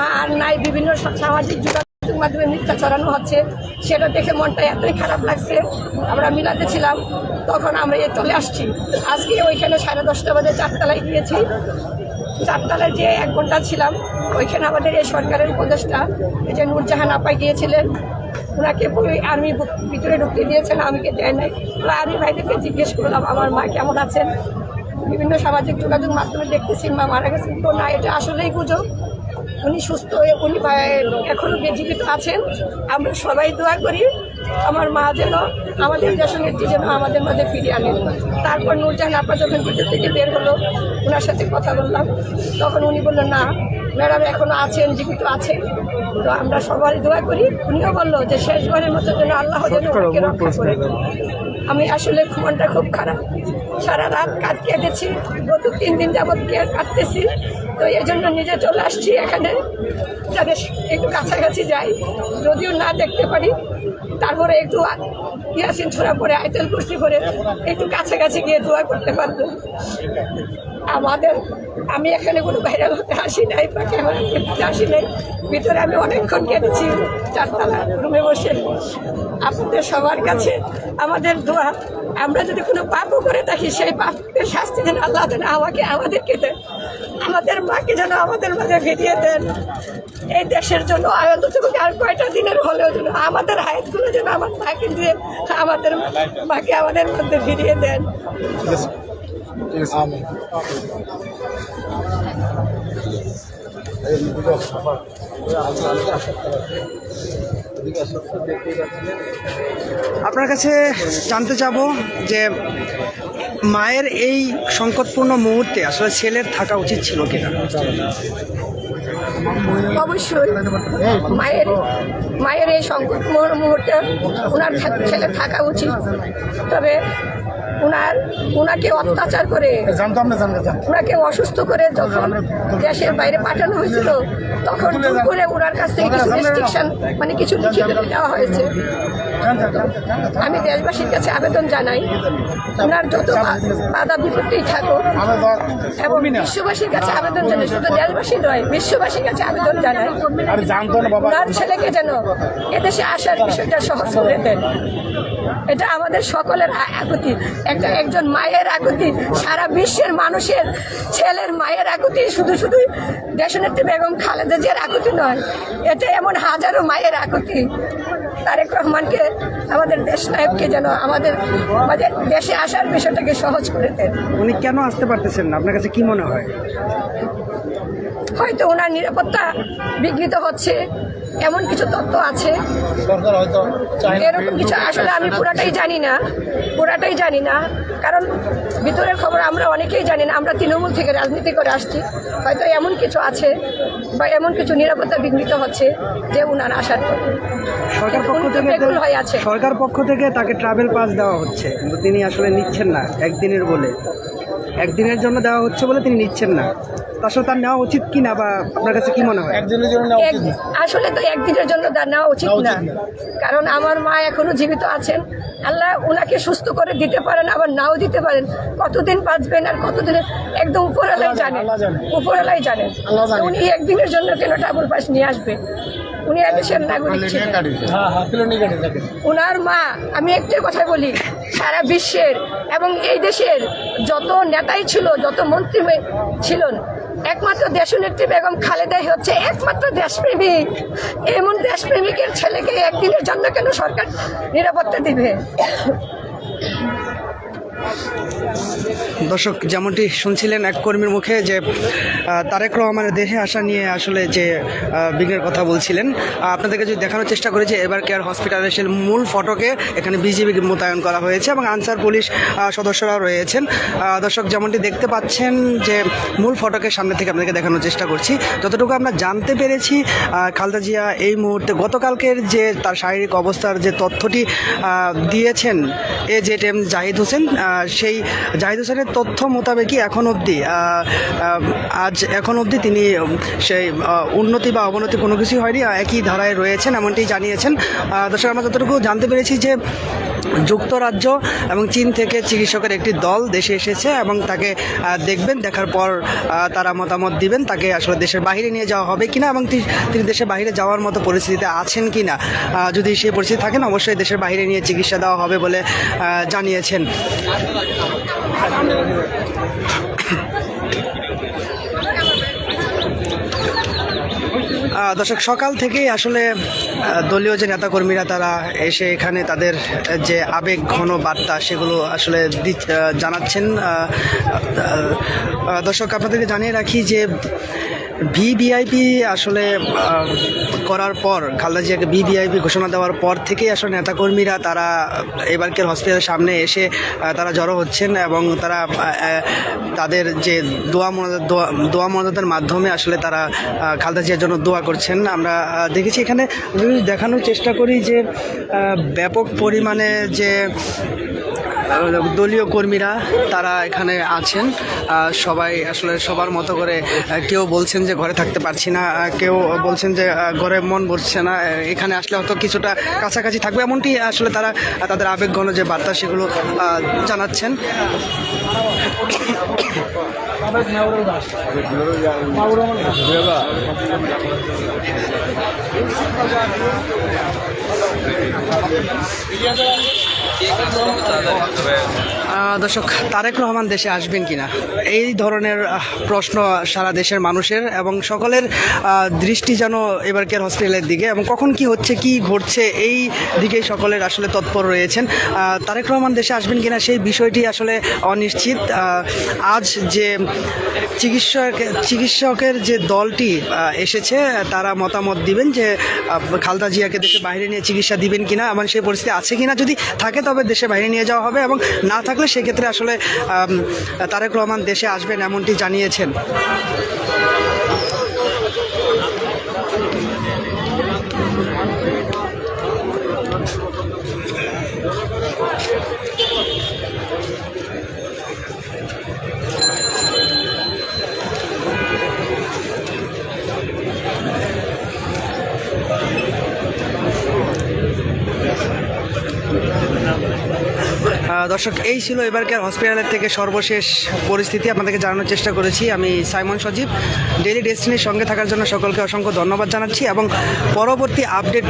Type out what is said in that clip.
আর নাই, বিভিন্ন সামাজিক যোগাযোগ মাধ্যমে মিথ্যা ছড়ানো হচ্ছে, সেটা দেখে মনটা এতই খারাপ লাগছে। আমরা মিলাতে ছিলাম, তখন আমরা এ চলে আসছি। আজকে ওইখানে সাড়ে দশটা বাজে চারতলায় গিয়েছি। চারতলায় যে এক ঘণ্টা ছিলাম, ওইখানে আমাদের এই সরকারের উপদেষ্টা, এই যে নূরজাহান আপাই গিয়েছিলেন ওনাকে আর্মি ভিতরে ঢুকতে দিয়েছেন, আমিকে দেয় নাই। ওরা আর্মি ভাইদেরকে জিজ্ঞেস করলাম, আমার মা কেমন আছেন? বিভিন্ন সামাজিক যোগাযোগ মাধ্যমে দেখতেছি, মা মারা গেছেন? তো না, এটা আসলেই গুজব। উনি সুস্থ হয়ে, উনি এখনও এখনও জীবিত আছেন। আমরা সবাই দোয়া করি, আমার মা যেন আমাদের দেশনেত্রী যেন আমাদের মাঝে ফিরে আনেন তারপর নূরজাহান আপা যখন ভিতর থেকে বের হলো ওনার সাথে কথা বললাম। তখন উনি বললেন না, ম্যাডাম এখনও আছেন, জীবিত আছেন। তো আমরা সবাই দোয়া করি। উনিও বলল যে শেষবারের মতো যেন আল্লাহ যেন ওনাকে রক্ষা করে। আমি আসলে মনটা খুব খারাপ। সারা রাত কাজ কেটেছি গত তিন দিন যাবৎ কে- কাটতেছি তো এই জন্য নিজে চলে আসছি এখানে। যাদের একটু কাছাকাছি যাই। যদিও না দেখতে পারি। তারপরে একটু ইয়াসিন ছোড়া পরে, আইতেল কুস্তি করে একটু কাছাকাছি গিয়ে দোয়া করতে পারব। আমাদের, আমি এখানে কোনো বাইরে হতে আসি নাই, বা ক্যামেরা আসি নাই। ভিতরে আমি অনেকক্ষণ কেটেছি চারতলা রুমে বসে। আপনাদের সবার কাছে আমাদের দোয়া। আমরা যদি কোনো পাপও করে থাকি, সেই পাপের শাস্তি যেন আল্লাহ যেন আমাকে, আমাদেরকে দেন। আমাদের মাকে যেন আমাদের মাঝে ফিরিয়ে দেন। এই দেশের জন্য আয়ত আর কয়টা দিনের হলেও যেন আমাদের হায়াতগুলো যেন আমার মাকে দিয়ে আমাদের মাকে আমাদের মধ্যে ফিরিয়ে দেন। আপনার কাছে জানতে চাবো যে মায়ের এই সংকটপূর্ণ মুহূর্তে আসলে ছেলের থাকা উচিত ছিল কিনা? অবশ্যই। মায়ের মায়ের এই সংকট মুহূর্তে ওনার ছেলে থাকা উচিত। তবে ওনার ওনাকে অত্যাচার করে ওনাকে অসুস্থ করে যখন দেশের বাইরে পাঠানো হয়েছিল তখন জোর করে ওনার কাছ থেকে কিছু রেস্ট্রিকশন মানে কিছু লিখিত দেওয়া হয়েছে। আমি দেশবাসীর কাছে আবেদন জানাই ওনার যত বাধা বিপত্তি থাকুক এবং বিশ্ববাসীর কাছে আবেদন জানাই শুধু দেশবাসী নয় বিশ্ববাসীর কাছে আবেদন জানাই ওনার ছেলেকে যেন এদেশে আসার বিষয়টা সহজ করে দেন এটা আমাদের সকলের আ- আকুতি একটা একজন মায়ের আকুতি সারা বিশ্বের মানুষের ছেলের মায়ের আকুতি শুধু শুধু দেশনেত্রী বেগম খালেদা জিয়ার আকুতি নয় এটা এমন হাজারো মায়ের আকুতি। তারেক রহমানকে আমাদের দেশ নায়ককে যেন আমাদের আমাদের দেশে আসার বিষয়টাকে সহজ করে দেন। উনি কেন আসতে পারতেছেন না? আপনার কাছে কি মনে হয়? হয়তো ওনার নিরাপত্তা বিঘ্নিত হচ্ছে এমন কিছু তথ্য আছে? এরকম কিছু আসলে আমি পুরাটাই জানি না পুরাটাই জানি না। কারণ ভিতরের খবর আমরা অনেকেই জানি না আমরা তৃণমূল থেকে রাজনীতি করে আসছি। হয়তো এমন কিছু আছে বা এমন কিছু নিরাপত্তা বিঘ্নিত হচ্ছে যে উনার আসার পর। সরকার পক্ষ থেকে হয়ে আছে। সরকার পক্ষ থেকে তাকে ট্রাভেল পাস দেওয়া হচ্ছে কিন্তু তিনি আসলে নিচ্ছেন না একদিনের বলে। একদিনের জন্য দেওয়া হচ্ছে বলে তিনি নিচ্ছেন না। আসলে তার নেওয়া উচিত কি না বা আপনার কাছে কি মনে হয়? এক- আসলে তো একদিনের জন্য নেওয়া উচিত না। কারণ আমার মা এখনও জীবিত আছেন। আল্লাহ ওনাকে সুস্থ করে দিতে পারেন আবার নাও দিতে পারেন। কতদিন বাঁচবেন আর কতদিন একদম উপরালাই জানেন উপরালাই জানেন উনি একদিনের জন্য কেন ডাবল পাস নিয়ে আসবে? উনি এদেশের নাগরিক ছিলেন। ওনার মা আমি একটাই কথা বলি সারা বিশ্বের এবং এই দেশের যত নেতাই ছিল, যত মন্ত্রী ছিলেন, একমাত্র দেশনেত্রী বেগম খালেদাই হচ্ছে একমাত্র দেশপ্রেমিক। এমন দেশপ্রেমিকের ছেলেকে একদিনের জন্য কেন সরকার নিরাপত্তা দিবে? দর্শক, যেমনটি শুনছিলেন এক কর্মীর মুখে যে তারেক রহমানের দেহে আসা নিয়ে আসলে যে বিঘ্নের কথা বলছিলেন আপনাদেরকে যদি দেখানোর চেষ্টা করেছি এবার কেয়ার হসপিটালের সে মূল ফটকে এখানে বিজিবি মোতায়েন করা হয়েছে এবং আনসার পুলিশ সদস্যরাও রয়েছেন। দর্শক, যেমনটি দেখতে পাচ্ছেন যে, মূল ফটকের সামনে থেকে আপনাদেরকে দেখানোর চেষ্টা করছি। যতটুকু আমরা জানতে পেরেছি খালদা জিয়া এই মুহূর্তে গতকালকের যে, তার শারীরিক অবস্থার যে তথ্যটি দিয়েছেন A Z M Zahid Hossain সেই জাহিদ হোসেনের তথ্য মোতাবেকই এখন অবধি আজ এখন অবধি তিনি সেই উন্নতি বা অবনতি কোনো কিছুই হয়নি একই ধারায় রয়েছেন এমনটি জানিয়েছেন। দর্শক, আমরা যতটুকু জানতে পেরেছি যে যুক্তরাজ্য এবং চীন থেকে চিকিৎসকের একটি দল দেশে এসেছে এবং তাকে দেখবেন দেখার পর তারা মতামত দিবেন তাকে আসলে দেশের বাইরে নিয়ে যাওয়া হবে কিনা এবং তিনি দেশের বাইরে যাওয়ার মতো পরিস্থিতিতে আছেন কিনা আহ, যদি সেই পরিস্থিতি থাকেন অবশ্যই দেশের বাইরে নিয়ে চিকিৎসা দেওয়া হবে বলে জানিয়েছেন। দর্শক, সকাল থেকেই আসলে দলীয় যে নেতাকর্মীরা তারা এসে এখানে তাদের যে আবেগ, ঘন বার্তা সেগুলো আসলে জানাচ্ছেন। দর্শক, আপনাদেরকে জানিয়ে রাখি যে ভিভিআইপি আসলে করার পর, খালেদা জিয়াকে ভিভিআইপি ঘোষণা দেওয়ার পর থেকেই আসলে নেতাকর্মীরা তারা এবারকের হসপিটালের সামনে এসে তারা জড়ো হচ্ছেন এবং তারা তাদের যে দোয়া মনাজাত দোয়া মনাজাতের মাধ্যমে আসলে তারা খালেদা জিয়ার জন্য দোয়া করছেন। আমরা দেখেছি এখানে দেখানোর চেষ্টা করি যে ব্যাপক পরিমাণে যে দলীয় কর্মীরা তারা এখানে আছেন। সবাই আসলে সবার মতো করে কেউ বলছেন যে ঘরে থাকতে পারছি না কেউ বলছেন যে ঘরে মন বসছে না এখানে আসলে হয়তো কিছুটা কাছাকাছি থাকবে। এমনটি আসলে তারা তাদের আবেগঘন যে বার্তা সেগুলো জানাচ্ছেন। আহ, দর্শক, তারেক রহমান দেশে আসবেন কিনা? এই ধরনের প্রশ্ন সারা দেশের মানুষের এবং সকলের দৃষ্টি যেন এবার কেয়ার হসপিটালের দিকে এবং কখন কি হচ্ছে, কি ঘটছে, এই দিকেই সকলের আসলে তৎপর রয়েছেন। তারেক রহমান দেশে আসবেন কিনা সেই বিষয়টি আসলে অনিশ্চিত। আজ যে চিকিৎসক, চিকিৎসকের যে দলটি এসেছে, তারা মতামত দিবেন যে খালদা জিয়াকে দেশে বাইরে নিয়ে চিকিৎসা দিবেন কিনা এবং সেই পরিস্থিতি আছে কিনা যদি থাকে তবে দেশে বাইরে নিয়ে যাওয়া হবে এবং না থাকলে সেক্ষেত্রে আসলে তারেক রহমান দেশে আসবেন এমনটি জানিয়েছেন। দর্শক, এই ছিল এবারকার হসপিটালের থেকে সর্বশেষ পরিস্থিতি। আপনাদেরকে জানানোর চেষ্টা করেছি। আমি সাইমন সজীব। ডেলি ডেস্টিনির সঙ্গে থাকার জন্য সকলকে অসংখ্য ধন্যবাদ জানাচ্ছি এবং পরবর্তী আপডেট